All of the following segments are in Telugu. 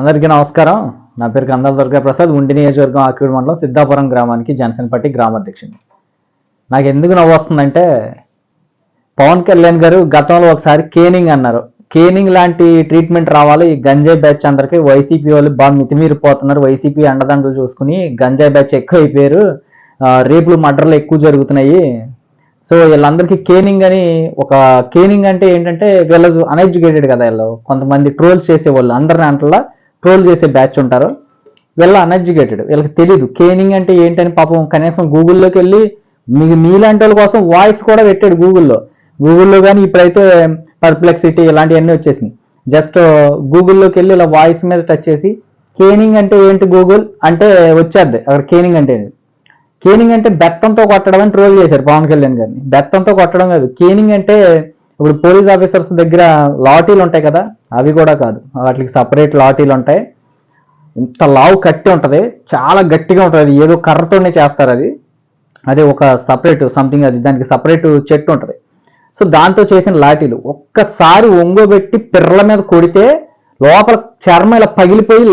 అందరికీ నమస్కారం. నా పేరు కందాల దుర్గా ప్రసాద్. ఉండి నియోజకవర్గం ఆకివీడు మండలం సిద్ధాపురం గ్రామానికి జనసేన పార్టీ గ్రామాధ్యక్షుడు నాకు ఎందుకు నవ్వు వస్తుందంటే పవన్ కళ్యాణ్ గారు గతంలో ఒకసారి కేనింగ్ అన్నారు. కేనింగ్ లాంటి ట్రీట్మెంట్ రావాలి. ఈ గంజాయి బ్యాచ్ అందరికీ వైసీపీ వాళ్ళు బాగా మితిమీరిపోతున్నారు. వైసీపీ అండదండలు చూసుకుని గంజాయి బ్యాచ్ ఎక్కువ అయిపోయారు రేపులు మర్డర్లు ఎక్కువ జరుగుతున్నాయి. సో వీళ్ళందరికీ కేనింగ్ అని ఒక కేనింగ్ అంటే ఏంటంటే వీళ్ళు అన్ఎడ్యుకేటెడ్ కదా వీళ్ళు. కొంతమంది ట్రోల్స్ చేసేవాళ్ళు. అందరిని అంటలా ట్రోల్ చేసే బ్యాచ్ ఉంటారు వీళ్ళ అన్ఎడ్యుకేటెడ్ వీళ్ళకి తెలియదు కేనింగ్ అంటే ఏంటని పాపం కనీసం గూగుల్లోకి వెళ్ళి మీ మీలాంటి వాళ్ళ కోసం వాయిస్ కూడా పెట్టాడు గూగుల్లో. గూగుల్లో కానీ ఇప్పుడైతే పర్ప్లెక్సిటీ ఇలాంటివన్నీ వచ్చేసినాయి. జస్ట్ గూగుల్లోకి వెళ్ళి ఇలా వాయిస్ మీద టచ్ చేసి కేనింగ్ అంటే ఏంటి గూగుల్? అంటే వచ్చేద్ది అక్కడ కేనింగ్ అంటే కేనింగ్ అంటే బెత్తంతో కొట్టడం అని ట్రోల్ చేశారు పవన్ కళ్యాణ్ గారిని. బెత్తంతో కొట్టడం కాదు. కేనింగ్ అంటే ఇప్పుడు పోలీస్ ఆఫీసర్స్ దగ్గర లాఠీలు ఉంటాయి కదా అవి కూడా కాదు. వాటికి సపరేట్ లాఠీలు ఉంటాయి. ఇంత లావు కట్టి ఉంటుంది. చాలా గట్టిగా ఉంటుంది. అది ఏదో కర్రతోనే చేస్తారు అది. అదే ఒక సపరేట్ సంథింగ్ అది. దానికి సపరేట్ చెట్టు ఉంటుంది. సో దాంతో చేసిన లాఠీలు. ఒక్కసారి ఒంగోబెట్టి పిర్రల మీద కొడితే లోపల చర్మ ఇలా పగిలిపోయి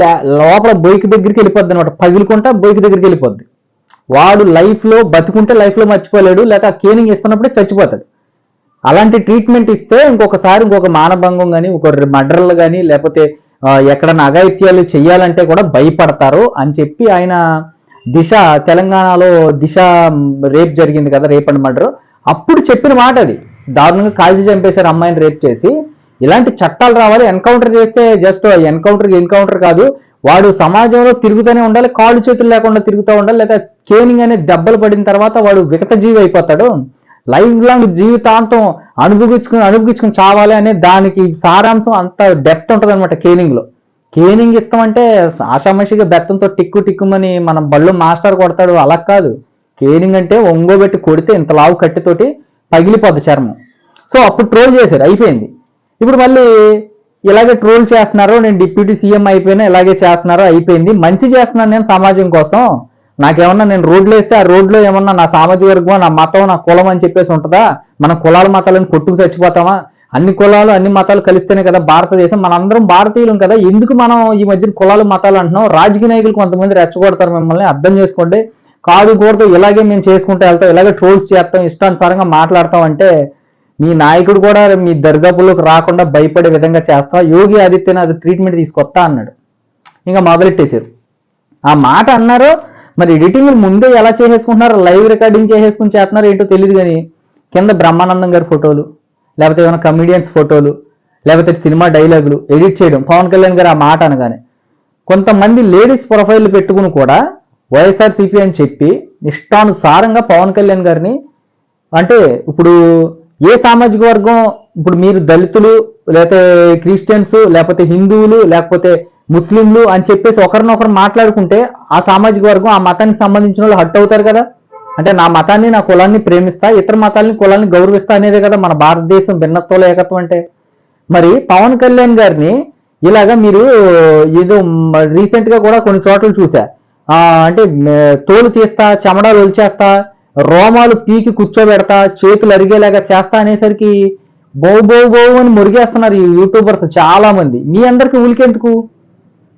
లోపల బొయ్కి దగ్గరికి వెళ్ళిపోద్ది అనమాట పగిలికుంటా బొయ్కి దగ్గరికి వెళ్ళిపోద్ది. వాడు లైఫ్లో బతుకుంటే లైఫ్లో మర్చిపోలేడు. లేకపోతే ఆ కేనింగ్ ఇస్తున్నప్పుడే చచ్చిపోతాడు. అలాంటి ట్రీట్మెంట్ ఇస్తే ఇంకొకసారి ఇంకొక మానభంగం కానీ ఒక మర్డర్లు కానీ లేకపోతే ఆ, ఎక్కడన్నా అఘాయిత్యాలు చేయాలంటే కూడా భయపడతారు అని చెప్పి ఆయన దిశ తెలంగాణలో దిశ రేప్ జరిగింది కదా రేప్ అండ్ మర్డర్ అప్పుడు చెప్పిన మాట అది. దారుణంగా కాల్చి చంపేశారు అమ్మాయిని రేప్ చేసి. ఇలాంటి చట్టాలు రావాలి. ఎన్కౌంటర్ చేస్తే జస్ట్ ఎన్కౌంటర్ ఎన్కౌంటర్ కాదు. వాడు సమాజంలో తిరుగుతూనే ఉండాలి. కాళ్ళు చేతులు లేకుండా తిరుగుతూ ఉండాలి. లేదా కేనింగ్ అనే దెబ్బలు పడిన తర్వాత వాడు వికత జీవి అయిపోతాడు. లైఫ్ లాంగ్ జీవితాంతం అనుభవించుకుని అనుభవించుకుని చావాలి అనే దానికి సారాంశం అంత డెప్త్ ఉంటుంది అనమాట కేనింగ్ కేనింగ్ ఇస్తామంటే ఆషామషిగా బెత్తంతో టిక్కు టిక్కుమని మన బళ్ళు మాస్టర్ కొడతాడు అలా కాదు. కేనింగ్ అంటే ఒంగోబెట్టి కొడితే ఇంత లావు కట్టితోటి పగిలిపోద్ది చర్మం. సో అప్పుడు ట్రోల్ చేశారు అయిపోయింది. ఇప్పుడు మళ్ళీ ఇలాగే ట్రోల్ చేస్తున్నారు నేను డిప్యూటీ సీఎం అయిపోయినా ఇలాగే చేస్తున్నారు అయిపోయింది. మంచి చేస్తున్నాను నేను సమాజం కోసం. నాకేమన్నా నేను రోడ్లు వేస్తే ఆ రోడ్లో ఏమన్నా నా సామాజిక వర్గం నా మతం నా కులం అని చెప్పేసి ఉంటుందా? మన కులాల మతాలను కొట్టుకు చచ్చిపోతామా? అన్ని కులాలు అన్ని మతాలు కలిస్తేనే కదా భారతదేశం. మనందరం భారతీయులం కదా. ఎందుకు మనం ఈ మధ్యన కులాలు మతాలు అంటున్నాం? రాజకీయ నాయకులు కొంతమంది రెచ్చగొడతారు మిమ్మల్ని అర్థం చేసుకోండి. కాదు కూడదు ఇలాగే మేము చేసుకుంటూ వెళ్తాం ఇలాగే ట్రోల్స్ చేస్తాం ఇష్టానుసారంగా మాట్లాడతాం అంటే మీ నాయకుడు కూడా మీ దరిదాపుల్లోకి రాకుండా భయపడే విధంగా చేస్తాం యోగి ఆదిత్యనాథ్ ట్రీట్మెంట్ తీసుకొస్తా అన్నాడు. ఇంకా మొదలెట్టేశారు. ఆ మాట అన్నారు మరి ఎడిటింగ్ ముందే ఎలా చేసేసుకుంటున్నారు లైవ్ రికార్డింగ్ చేసేసుకుని చేస్తున్నారు ఏంటో తెలియదు కానీ కింద బ్రహ్మానందం గారి ఫోటోలు లేకపోతే ఏమైనా కమిడియన్స్ ఫోటోలు లేకపోతే సినిమా డైలాగులు ఎడిట్ చేయడం పవన్ కళ్యాణ్ గారు ఆ మాట అనగానే. కొంతమంది లేడీస్ ప్రొఫైల్ పెట్టుకుని కూడా వైఎస్ఆర్సీపీ అని చెప్పి ఇష్టానుసారంగా పవన్ కళ్యాణ్ గారిని అంటే ఇప్పుడు ఏ సామాజిక వర్గం ఇప్పుడు మీరు దళితులు లేకపోతే క్రిస్టియన్స్ లేకపోతే హిందువులు లేకపోతే ముస్లింలు అని చెప్పేసి ఒకరినొకరు మాట్లాడుకుంటే ఆ సామాజిక వర్గం ఆ మతానికి సంబంధించిన వాళ్ళు హట్ అవుతారు కదా? అంటే నా మతాన్ని నా కులాన్ని ప్రేమిస్తా ఇతర మతాలని కులాన్ని గౌరవిస్తా అనేదే కదా మన భారతదేశం భిన్నత్వంలో ఏకత్వం అంటే. మరి పవన్ కళ్యాణ్ గారిని ఇలాగా మీరు ఏదో రీసెంట్గా కూడా కొన్ని చోట్ల చూసా అంటే తోలు తీస్తా చెమడాలు ఒలిచేస్తా రోమాలు పీకి కూర్చోబెడతా చేతులు అరిగేలాగా చేస్తా అనేసరికి బౌ బౌ బౌ అని మురిగేస్తున్నారు ఈ యూట్యూబర్స్ చాలా మంది మీ అందరికి ఉలికెందుకు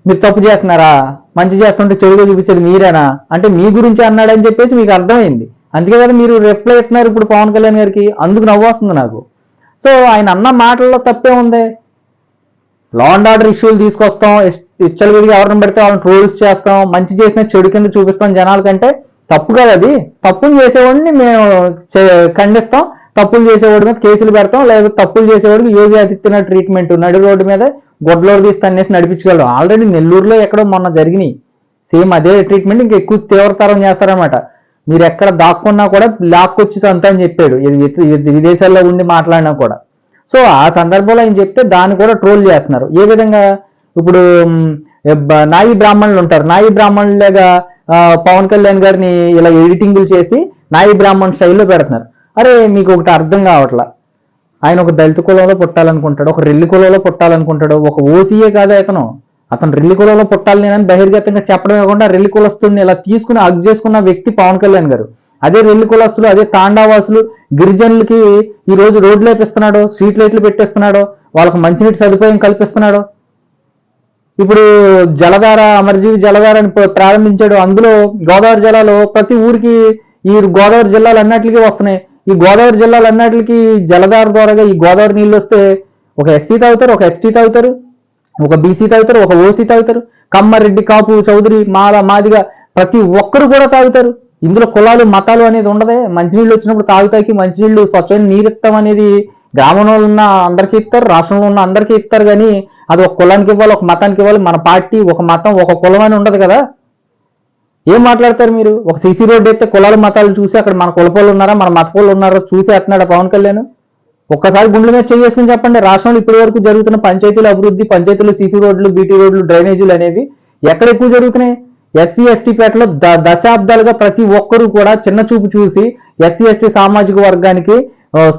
మీరు తప్పు చేస్తున్నారా? మంచి చేస్తుంటే చెడుగా చూపించేది మీరేనా? అంటే మీ గురించి అన్నాడని చెప్పేసి మీకు అర్థమైంది. అందుకే కదా మీరు రిప్లై ఇస్తున్నారు ఇప్పుడు పవన్ కళ్యాణ్ గారికి. అందుకు నవ్వు వస్తుంది నాకు. సో ఆయన అన్న మాటల్లో తప్పే ఉంది. లా అండ్ ఆర్డర్ ఇష్యూలు తీసుకొస్తాం. ఇచ్చలు విడిగా ఎవరిని పెడితే వాళ్ళని ట్రోల్స్ చేస్తాం. మంచి చేసిన చెడు కింద చూపిస్తాం జనాల కంటే. తప్పు కదా అది. తప్పులు చేసేవాడిని మేము చే- ఖండిస్తాం. తప్పులు చేసేవాడి మీద కేసులు పెడతాం. లేకపోతే తప్పులు చేసేవాడికి యోగి ఆదిత్యనాథ్ ట్రీట్మెంట్ నడి రోడ్డు మీద గొడ్లోడు తీసి తన్నేసి నడిపించగలడు ఆల్రెడీ నెల్లూరులో ఎక్కడో మొన్న జరిగినాయి. సేమ్ అదే ట్రీట్మెంట్ ఇంకా ఎక్కువ తీవ్రతరం చేస్తారనమాట మీరు ఎక్కడ దాక్కున్నా కూడా లాక్కొచ్చి అంతా అని చెప్పాడు. ఇది విదేశాల్లో ఉండి మాట్లాడినా కూడా. సో ఆ సందర్భంలో ఆయన చెప్తే దాన్ని కూడా ట్రోల్ చేస్తున్నారు. ఏ విధంగా? ఇప్పుడు నాయి బ్రాహ్మణులు ఉంటారు. నాయి బ్రాహ్మణులుగా ఆ, పవన్ కళ్యాణ్ గారిని ఇలా ఎడిటింగ్లు చేసి నాయి బ్రాహ్మణ్ స్టైల్లో పెడుతున్నారు. అరే మీకు ఒకటి అర్థం కావట్లా. ఆయన ఒక దళిత కులంలో పుట్టాలనుకుంటాడు ఒక రెల్లి కులంలో పుట్టాలనుకుంటాడు ఒక ఓసీఏ కాదా ఇతను అతను రెల్లి కులంలో పుట్టాలి నేనని బహిర్గతంగా చెప్పడం కాకుండా రెల్లి కులస్తుడిని ఇలా తీసుకుని అగ్ చేసుకున్న వ్యక్తి పవన్ కళ్యాణ్ గారు. అదే రెల్లి కులస్తులు అదే తాండావాసులు గిరిజనులకి ఈ రోజు రోడ్లు వేపిస్తున్నాడు స్ట్రీట్ లైట్లు పెట్టేస్తున్నాడు వాళ్ళకి మంచినీటి సదుపాయం కల్పిస్తున్నాడు. ఇప్పుడు జలధార అమరజీవి జలధార అని ప్రారంభించాడు. అందులో గోదావరి జిల్లాలో ప్రతి ఊరికి ఈ గోదావరి జిల్లాలు అన్నట్లుగా వస్తున్నాయి. ఈ గోదావరి జిల్లాలు అన్నిటికీ జలధార ద్వారాగా ఈ గోదావరి నీళ్ళు వస్తే ఒక ఎస్సీ తాగుతారు ఒక ఎస్టీ తాగుతారు ఒక బీసీ తాగుతారు ఒక ఓసీ తాగుతారు. కమ్మారెడ్డి కాపు చౌదరి మాల మాదిగా ప్రతి ఒక్కరు కూడా తాగుతారు. ఇందులో కులాలు మతాలు అనేది ఉండదే. మంచినీళ్ళు వచ్చినప్పుడు తాగుతాకి మంచినీళ్ళు స్వచ్ఛమైన నీరు ఇస్తాం అనేది గ్రామంలో ఉన్న అందరికీ ఇస్తారు రాష్ట్రంలో ఉన్న అందరికీ ఇస్తారు. కానీ అది ఒక కులానికి ఇవ్వాలి ఒక మతానికి ఇవ్వాలి. మన పార్టీ ఒక మతం ఒక కులం అని ఉండదు కదా. ఏం మాట్లాడతారు మీరు? ఒక సీసీ రోడ్డు అయితే కులాల మతాలు చూసి అక్కడ మన కులపోళ్ళు ఉన్నారా మన మతపోళ్ళు ఉన్నారో ఉన్నారా చూసి వేస్తున్నాడా పవన్ కళ్యాణ్? ఒక్కసారి గుండెల మీద చేసుకుని చెప్పండి. రాష్ట్రంలో ఇప్పటి వరకు జరుగుతున్న పంచాయతీల అభివృద్ధి పంచాయతీలు సీసీ రోడ్లు బీటీ రోడ్లు డ్రైనేజీలు అనేవి ఎక్కడ ఎక్కువ జరుగుతున్నాయి? ఎస్సీ ఎస్టీ పేటలో ద దశాబ్దాలుగా ప్రతి ఒక్కరూ కూడా చిన్న చూపు చూసి ఎస్సీ ఎస్టీ సామాజిక వర్గానికి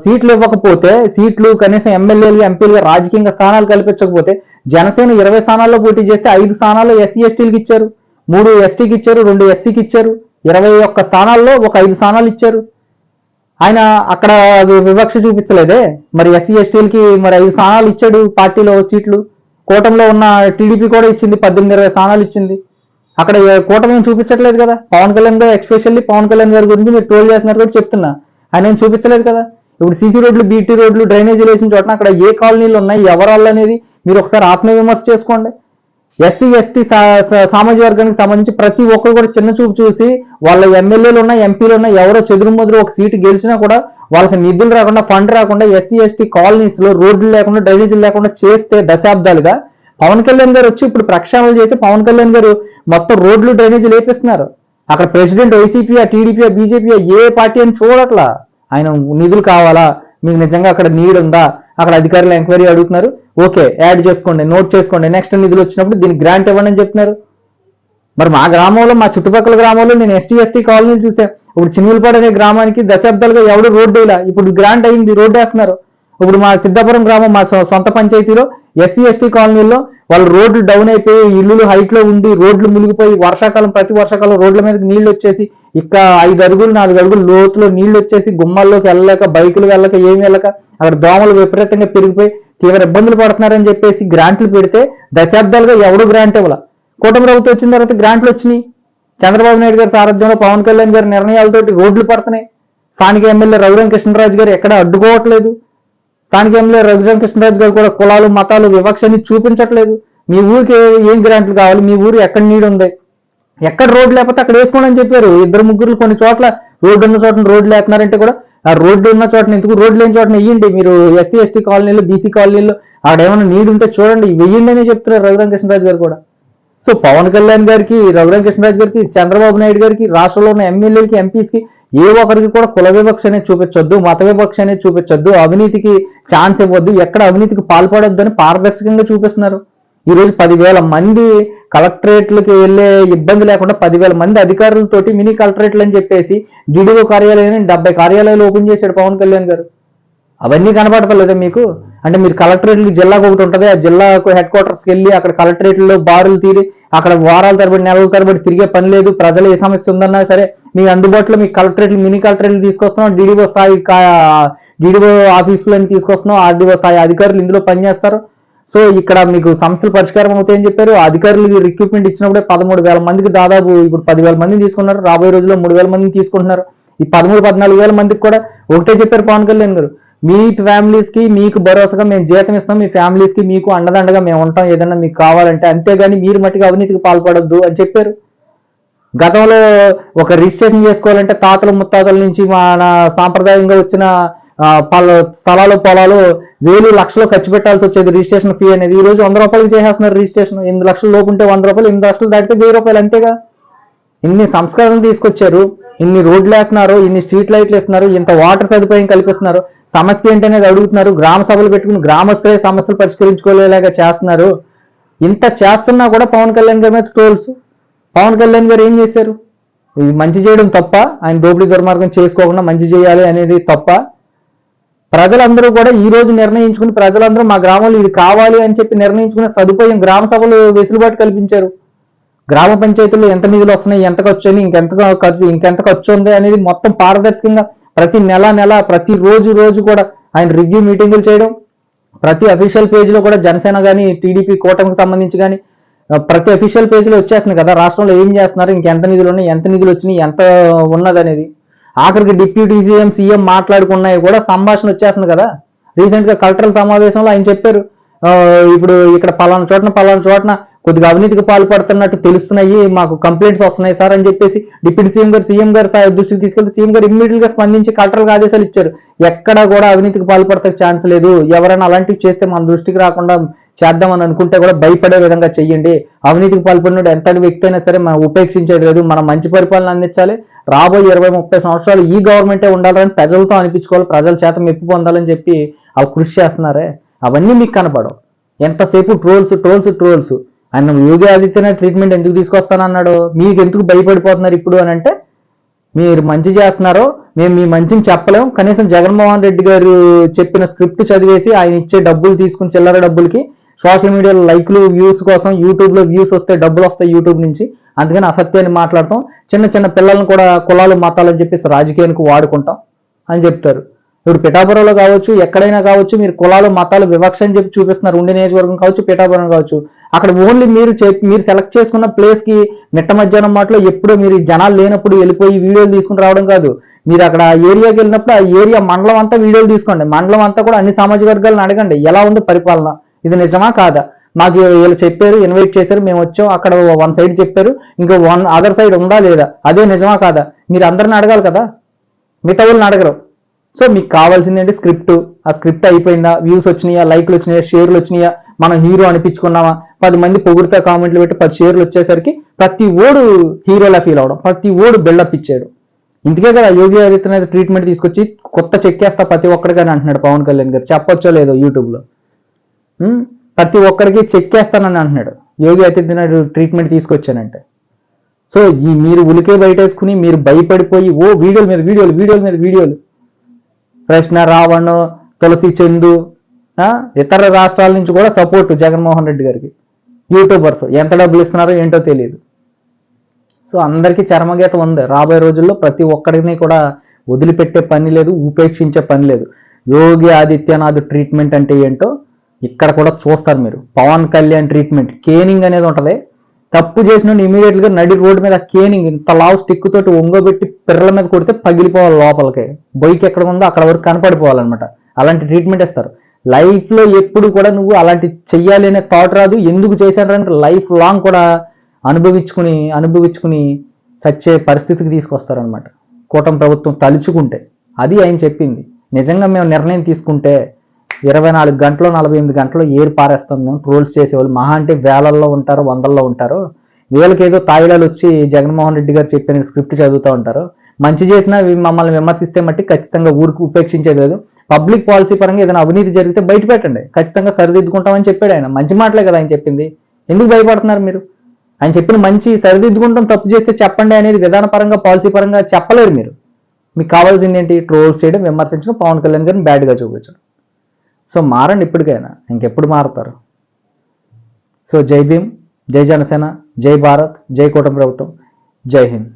సీట్లు ఇవ్వకపోతే సీట్లు కనీసం ఎమ్మెల్యేలు ఎంపీలుగా రాజకీయంగా స్థానాలు కల్పించకపోతే జనసేన ఇరవై స్థానాల్లో పోటీ చేస్తే ఐదు స్థానాల్లో ఎస్సీ ఎస్టీలకు ఇచ్చారు. మూడు ఎస్టీకి ఇచ్చారు రెండు ఎస్సీకి ఇచ్చారు. ఇరవై ఒక్క స్థానాల్లో ఒక ఐదు స్థానాలు ఇచ్చారు. ఆయన అక్కడ వివక్ష చూపించలేదే. మరి ఎస్సీ ఎస్టీలకి మరి ఐదు స్థానాలు ఇచ్చాడు పార్టీలో సీట్లు. కూటమిలో ఉన్న టీడీపీ కూడా ఇచ్చింది పద్దెనిమిది ఇరవై స్థానాలు ఇచ్చింది. అక్కడ కూటమి ఏం చూపించట్లేదు కదా? పవన్ కళ్యాణ్ గారు ఎక్స్పెషల్లీ పవన్ కళ్యాణ్ గారి గురించి మీరు ట్రోల్ చేస్తున్నారు కూడా చెప్తున్నా. ఆయన ఏం చూపించలేదు కదా? ఇప్పుడు సీసీ రోడ్లు బీటీ రోడ్లు డ్రైనేజీలు వేసిన చోటన అక్కడ ఏ కాలనీలు ఉన్నాయి ఎవరాళ్ళు అనేది మీరు ఒకసారి ఆత్మవిమర్శ చేసుకోండి. ఎస్సీ ఎస్టీ సామాజిక వర్గానికి సంబంధించి ప్రతి ఒక్కరు కూడా చిన్న చూపు చూసి వాళ్ళ ఎమ్మెల్యేలు ఉన్న ఎంపీలు ఉన్న ఎవరో చెదురు ఒక సీటు గెలిచినా కూడా వాళ్ళకి నిధులు రాకుండా ఫండ్ రాకుండా ఎస్సీ ఎస్టీ కాలనీస్లో రోడ్లు లేకుండా డ్రైనేజీలు లేకుండా చేస్తే దశాబ్దాలుగా పవన్ కళ్యాణ్ గారు వచ్చి ఇప్పుడు ప్రక్షాళనలు చేసి పవన్ కళ్యాణ్ గారు మొత్తం రోడ్లు డ్రైనేజీలు లేపిస్తున్నారు అక్కడ ప్రెసిడెంట్ వైసీపీ టీడీపీ బీజేపీ ఏ పార్టీ అని చూడట్లా. ఆయన నిధులు కావాలా? మీకు నిజంగా అక్కడ నీడ్ ఉందా అక్కడ అధికారులు ఎంక్వైరీ అడుగుతున్నారు. ఓకే యాడ్ చేసుకోండి నోట్ చేసుకోండి నెక్స్ట్ నిధులు వచ్చినప్పుడు దీనికి గ్రాంట్ ఇవ్వండి అని చెప్పినారు. మరి మా గ్రామంలో మా చుట్టుపక్కల గ్రామంలో నేను ఎస్టీ ఎస్టీ కాలనీ చూసాను ఇప్పుడు చిన్నులపాడు అనే గ్రామానికి దశాబ్దాలుగా ఎవడు రోడ్డు ఇలా ఇప్పుడు గ్రాంట్ అయింది రోడ్డు వేస్తున్నారు. ఇప్పుడు మా సిద్ధాపురం గ్రామం మా సొ- సొంత పంచాయతీలో ఎస్సీ ఎస్టీ కాలనీలో వాళ్ళు రోడ్లు డౌన్ అయిపోయి ఇల్లులు హైట్లో ఉండి రోడ్లు మునిగిపోయి వర్షాకాలం ప్రతి వర్షాకాలం రోడ్ల మీదకి నీళ్ళు వచ్చేసి ఇక ఐదు అడుగులు నాలుగు అడుగులు లోతులో నీళ్ళు వచ్చేసి గుమ్మాల్లోకి వెళ్ళలేక బైకులు వెళ్ళక ఏమి వెళ్ళక అక్కడ దోమలు విపరీతంగా పెరిగిపోయి తీవ్ర ఇబ్బందులు పడుతున్నారని చెప్పేసి గ్రాంట్లు పెడితే దశాబ్దాలుగా ఎవడు గ్రాంట్ ఇవ్వాల? కూటమి ప్రభుత్వం వచ్చిన తర్వాత గ్రాంట్లు వచ్చినాయి. చంద్రబాబు నాయుడు గారి సారథ్యంలో పవన్ కళ్యాణ్ గారి నిర్ణయాలతోటి రోడ్లు పడుతున్నాయి. స్థానిక ఎమ్మెల్యే రఘురామ కృష్ణరాజు గారు ఎక్కడ అడ్డుకోవట్లేదు. స్థానిక ఎమ్మెల్యే రఘురామ కృష్ణరాజు గారు కూడా కులాలు మతాలు వివక్షని చూపించట్లేదు. మీ ఊరికి ఏం గ్రాంట్లు కావాలి? మీ ఊరు ఎక్కడ నీడు ఉంది? ఎక్కడ రోడ్డు లేకపోతే అక్కడ వేసుకోండి అని చెప్పారు. ఇద్దరు ముగ్గురు కొన్ని చోట్ల రోడ్డు ఉన్న చోట రోడ్లు వేస్తున్నారంటే కూడా ఆ రోడ్డు ఉన్న చోట ఎందుకు? రోడ్లు లేని చోట వెయ్యండి. మీరు ఎస్సీ ఎస్టీ కాలనీలు బీసీ కాలనీలు అక్కడ ఏమైనా నీడ్ ఉంటే చూడండి. వెయ్యండి అని చెప్తున్నారు రఘురామ కృష్ణరాజు గారు కూడా. సో పవన్ కళ్యాణ్ గారికి రఘురామ కృష్ణరాజు గారికి చంద్రబాబు నాయుడు గారికి రాష్ట్రంలో ఉన్న ఎమ్మెల్యేలకి ఎంపీస్కి ఏ ఒక్కరికి కూడా కుల వివక్ష అనేది చూపించొద్దు మత వివక్ష అనేది చూపించొద్దు. అవినీతికి ఛాన్స్ ఇవ్వద్దు. ఎక్కడ అవినీతికి పాల్పడొద్దు అని పారదర్శకంగా చూపిస్తున్నారు. ఈ రోజు పదివేల మంది కలెక్టరేట్లకి వెళ్ళే ఇబ్బంది లేకుండా పదివేల మంది అధికారులతోటి మినీ కలెక్టరేట్లు అని చెప్పేసి డిడిఓ కార్యాలయాన్ని డెబ్బై కార్యాలయాలు ఓపెన్ చేశాడు పవన్ కళ్యాణ్ గారు. అవన్నీ కనపడతలేదా మీకు? అంటే మీరు కలెక్టరేట్లకి జిల్లాకు ఒకటి ఉంటుంది ఆ జిల్లాకు హెడ్ క్వార్టర్స్కి వెళ్ళి అక్కడ కలెక్టరేట్లో బారులు తీరి అక్కడ వారాల తరబడి నెలల తరబడి తిరిగే పని లేదు ప్రజలు ఏ సమస్య ఉందన్నా సరే మీ అందుబాటులో మీ కలెక్టరేట్లు మినీ కలెక్టరేట్లు తీసుకొస్తున్నాం డీడీఓ స్థాయి డీడీఓ ఆఫీసులను తీసుకొస్తున్నాం ఆర్డీఓ స్థాయి అధికారులు ఇందులో పనిచేస్తారు. సో ఇక్కడ మీకు సమస్యలు పరిష్కారం అవుతాయని చెప్పారు. అధికారులు రిక్రూట్మెంట్ ఇచ్చినప్పుడే పదమూడు వేల మందికి దాదాపు ఇప్పుడు పదివేల మందిని తీసుకున్నారు. రాబోయే రోజుల్లో మూడు వేల మందిని తీసుకుంటున్నారు. ఈ పదమూడు పద్నాలుగు వేల మందికి కూడా ఒకటే చెప్పారు పవన్ కళ్యాణ్ గారు. మీ ఫ్యామిలీస్కి మీకు భరోసాగా మేము జీతం ఇస్తాం. మీ ఫ్యామిలీస్కి మీకు అండదండగా మేము ఉంటాం. ఏదైనా మీకు కావాలంటే అంతేగాని మీరు మట్టికి అవినీతికి పాల్పడొద్దు అని చెప్పారు. గతంలో ఒక రిజిస్ట్రేషన్ చేసుకోవాలంటే తాతల ముత్తాతల నుంచి మన సాంప్రదాయంగా వచ్చిన పలు స్థలాలు పొలాలు వేలు లక్షలు ఖర్చు పెట్టాల్సి వచ్చేది. రిజిస్ట్రేషన్ ఫీ అనేది ఈ రోజు వంద రూపాయలకి చేసేస్తున్నారు రిజిస్ట్రేషన్. ఎనిమిది లక్షల లోపు ఉంటే వంద రూపాయలు ఎనిమిది లక్షలు దాటితే వెయ్యి రూపాయలు అంతేగా? ఇన్ని సంస్కరణలు తీసుకొచ్చారు. ఇన్ని రోడ్లు వేస్తున్నారు ఇన్ని స్ట్రీట్ లైట్లు వేస్తున్నారు ఇంత వాటర్ సదుపాయం కల్పిస్తున్నారు. సమస్య ఏంటి అనేది అడుగుతున్నారు. గ్రామ సభలు పెట్టుకుని గ్రామస్తులే సమస్యలు పరిష్కరించుకోలేలాగా చేస్తున్నారు. ఇంత చేస్తున్నా కూడా పవన్ కళ్యాణ్ గారి మీద ట్రోల్స్. పవన్ కళ్యాణ్ గారు ఏం చేశారు? ఇది మంచి చేయడం తప్ప ఆయన దోపిడీ దుర్మార్గం చేసుకోకుండా మంచి చేయాలి అనేది తప్ప ప్రజలందరూ కూడా ఈ రోజు నిర్ణయించుకుని ప్రజలందరూ మా గ్రామంలో ఇది కావాలి అని చెప్పి నిర్ణయించుకునే సదుపాయం గ్రామ సభలు వెసులుబాటు కల్పించారు. గ్రామ పంచాయతీలో ఎంత నిధులు వస్తున్నాయి ఎంత ఖర్చు అని ఇంకెంత ఖర్చు ఇంకెంత ఖర్చు ఉంది అనేది మొత్తం పారదర్శకంగా ప్రతి నెల నెల ప్రతి రోజు రోజు కూడా ఆయన రివ్యూ మీటింగులు చేయడం ప్రతి అఫీషియల్ పేజీలో కూడా జనసేన కానీ టీడీపీ కూటమికి సంబంధించి కానీ ప్రతి అఫీషియల్ పేజీలో వచ్చేస్తుంది కదా రాష్ట్రంలో ఏం చేస్తున్నారు ఇంకెంత నిధులు ఉన్నాయి ఎంత నిధులు వచ్చినాయి ఎంత ఉన్నది అనేది ఆఖరికి డిప్యూటీ సీఎం సీఎం మాట్లాడుకున్నాయి కూడా సంభాషణ వచ్చేస్తుంది కదా. రీసెంట్గా సమావేశంలో ఆయన చెప్పారు. ఇప్పుడు ఇక్కడ పలానా చోటన పలానా చోటన కొద్దిగా అవినీతికి పాల్పడుతున్నట్టు తెలుస్తున్నాయి మాకు కంప్లైంట్స్ వస్తున్నాయి సార్ అని చెప్పేసి డిప్యూటీ సీఎం గారు సీఎం గారు దృష్టికి తీసుకెళ్తే సీఎం గారు ఇమ్మీడియట్గా స్పందించి కలెక్టర్లకు ఆదేశాలు ఇచ్చారు. ఎక్కడ కూడా అవినీతికి పాల్పడతా ఛాన్స్ లేదు. ఎవరైనా అలాంటివి చేస్తే మన దృష్టికి రాకుండా చేద్దామని అనుకుంటే కూడా భయపడే విధంగా చెయ్యండి. అవినీతికి పాల్పడినట్టు ఎంత వ్యక్తి అయినా సరే మనం ఉపేక్షించేది లేదు. మనం మంచి పరిపాలన అందించాలి. రాబోయే ఇరవై ముప్పై సంవత్సరాలు ఈ గవర్నమెంటే ఉండాలని ప్రజలతో అనిపించుకోవాలి ప్రజల చేత మెప్పు పొందాలని చెప్పి అవి కృషి చేస్తున్నారే? అవన్నీ మీకు కనపడవు. ఎంతసేపు ట్రోల్స్ ట్రోల్స్ ట్రోల్స్? ఆయన యోగి ఆదిత్యనాథ్ ట్రీట్మెంట్ ఎందుకు తీసుకొస్తానన్నాడు? మీకు ఎందుకు భయపడిపోతున్నారు ఇప్పుడు అని అంటే మీరు మంచి చేస్తున్నారో మేము మీ మంచిని చెప్పలేం కనీసం జగన్మోహన్ రెడ్డి గారు చెప్పిన స్క్రిప్ట్ చదివేసి ఆయన ఇచ్చే డబ్బులు తీసుకుని చిల్లర డబ్బులకి సోషల్ మీడియాలో లైక్లు వ్యూస్ కోసం యూట్యూబ్లో వ్యూస్ వస్తే డబ్బులు వస్తాయి యూట్యూబ్ నుంచి. అందుకని అసత్యాన్ని మాట్లాడతాం. చిన్న చిన్న పిల్లల్ని కూడా కులాలు మతాలు అని చెప్పేసి రాజకీయానికి వాడుకుంటాం అని చెప్తారు. ఇప్పుడు పిఠాపురంలో కావచ్చు ఎక్కడైనా కావచ్చు మీరు కులాలు మతాలు వివక్ష అని చెప్పి చూపిస్తున్నారు. ఉండే నియోజకవర్గం కావచ్చు పిఠాపురం కావచ్చు. అక్కడ ఓన్లీ మీరు చెప్- మీరు సెలెక్ట్ చేసుకున్న ప్లేస్కి మిట్ట మధ్యాహ్నం మాటలో ఎప్పుడో మీరు జనాలు లేనప్పుడు వెళ్ళిపోయి వీడియోలు తీసుకుని రావడం కాదు. మీరు అక్కడ ఏరియాకి వెళ్ళినప్పుడు ఆ ఏరియా మండలం అంతా వీడియోలు తీసుకోండి. మండలం అంతా కూడా అన్ని సామాజిక వర్గాలను అడగండి. ఎలా ఉంది పరిపాలన? ఇది నిజమా కాదా? మాకు వీళ్ళు చెప్పారు ఇన్వైట్ చేశారు మేము వచ్చాం అక్కడ వన్ సైడ్ చెప్పారు ఇంకో వన్ అదర్ సైడ్ ఉందా లేదా? అదే నిజమా కాదా? మీరు అందరిని అడగాలి కదా? మిగతా వాళ్ళని అడగరు. సో మీకు కావాల్సింది ఏంటి? స్క్రిప్ట్. ఆ స్క్రిప్ట్ అయిపోయిందా? వ్యూస్ వచ్చినాయా? లైక్లు వచ్చినాయా? షేర్లు వచ్చినాయా? మనం హీరో అనిపించుకున్నామా? పది మంది పొగుడుతా కామెంట్లు పెట్టి పది షేర్లు వచ్చేసరికి ప్రతి ఓడు హీరోలా ఫీల్ అవడం. ప్రతి ఓడు బిల్డప్ ఇచ్చాడు. ఇందుకే కదా యోగి ఆదిత్యనాథ్ ట్రీట్మెంట్ తీసుకొచ్చి కొత్త చెక్కేస్తా ప్రతి ఒక్కడికని అంటున్నాడు పవన్ కళ్యాణ్ గారు. చెప్పొచ్చో లేదో యూట్యూబ్లో ప్రతి ఒక్కరికి చెక్ చేస్తానని అంటున్నాడు. యోగి ఆదిత్యనాథ్ ట్రీట్మెంట్ తీసుకొచ్చానంటే. సో ఈ మీరు ఉలికే బయటేసుకుని మీరు భయపడిపోయి ఓ వీడియోల మీద వీడియోలు వీడియోల మీద వీడియోలు. కృష్ణ రావణ్ తులసి చందు ఇతర రాష్ట్రాల నుంచి కూడా సపోర్ట్ జగన్మోహన్ రెడ్డి గారికి. యూట్యూబర్స్ ఎంత డబ్బులు ఇస్తున్నారో ఏంటో తెలియదు. సో అందరికీ చర్మగీత ఉంది. రాబోయే రోజుల్లో ప్రతి ఒక్కడిని కూడా వదిలిపెట్టే పని లేదు ఉపేక్షించే పని లేదు. యోగి ఆదిత్యనాథ్ ట్రీట్మెంట్ అంటే ఏంటో ఇక్కడ కూడా చూస్తారు మీరు. పవన్ కళ్యాణ్ ట్రీట్మెంట్ కేనింగ్ అనేది ఉంటుంది. తప్పు చేసిన ఇమీడియట్గా నడి రోడ్డు మీద కేనింగ్ ఇంత లావు స్టిక్ తోటి ఒంగోబెట్టి పిర్రల మీద కొడితే పగిలిపోవాలి లోపలికి. బైక్ ఎక్కడ ఉందో అక్కడ వరకు కనపడిపోవాలన్నమాట. అలాంటి ట్రీట్మెంట్ ఇస్తారు. లైఫ్లో ఎప్పుడు కూడా నువ్వు అలాంటి చెయ్యాలి అనే థాట్ రాదు. ఎందుకు చేశారంటే లైఫ్ లాంగ్ కూడా అనుభవించుకుని అనుభవించుకుని చచ్చే పరిస్థితికి తీసుకొస్తారనమాట కూటమి ప్రభుత్వం తలుచుకుంటే. అది ఆయన చెప్పింది. నిజంగా మేము నిర్ణయం తీసుకుంటే ఇరవై నాలుగు గంటలు నలభై ఎనిమిది గంటలు ఏరు పారేస్తాం మేము. ట్రోల్స్ చేసేవాళ్ళు. మహా అంటే వేలల్లో ఉంటారు వందల్లో ఉంటారు. వీళ్ళకి ఏదో తాయిలాలు వచ్చి జగన్మోహన్ రెడ్డి గారు చెప్పిన స్క్రిప్ట్ చదువుతూ ఉంటారు. మంచి చేసినా మమ్మల్ని విమర్శిస్తే మట్టి ఖచ్చితంగా ఊరికి ఉపేక్షించేది లేదు. పబ్లిక్ పాలసీ పరంగా ఏదైనా అవినీతి జరిగితే బయట పెట్టండి. ఖచ్చితంగా సరిదిద్దుకుంటామని చెప్పాడు ఆయన. మంచి మాటలే కదా ఆయన చెప్పింది. ఎందుకు భయపడుతున్నారు మీరు? ఆయన చెప్పిన మంచి సరిదిద్దుకుంటాం తప్పు చేస్తే చెప్పండి అనేది విధానపరంగా పాలసీ పరంగా చెప్పలేరు మీరు. మీకు కావాల్సింది ఏంటి? ట్రోల్స్ చేయడం విమర్శించడం. పవన్ కళ్యాణ్ గారిని బ్యాడ్గా చూపించడం. సో మారండి ఇప్పటికైనా ఇంకెప్పుడు మారుతారు? సో జై భీమ్ జై జనసేన జై భారత్ జై కూటమి ప్రభుత్వం జై హింద్.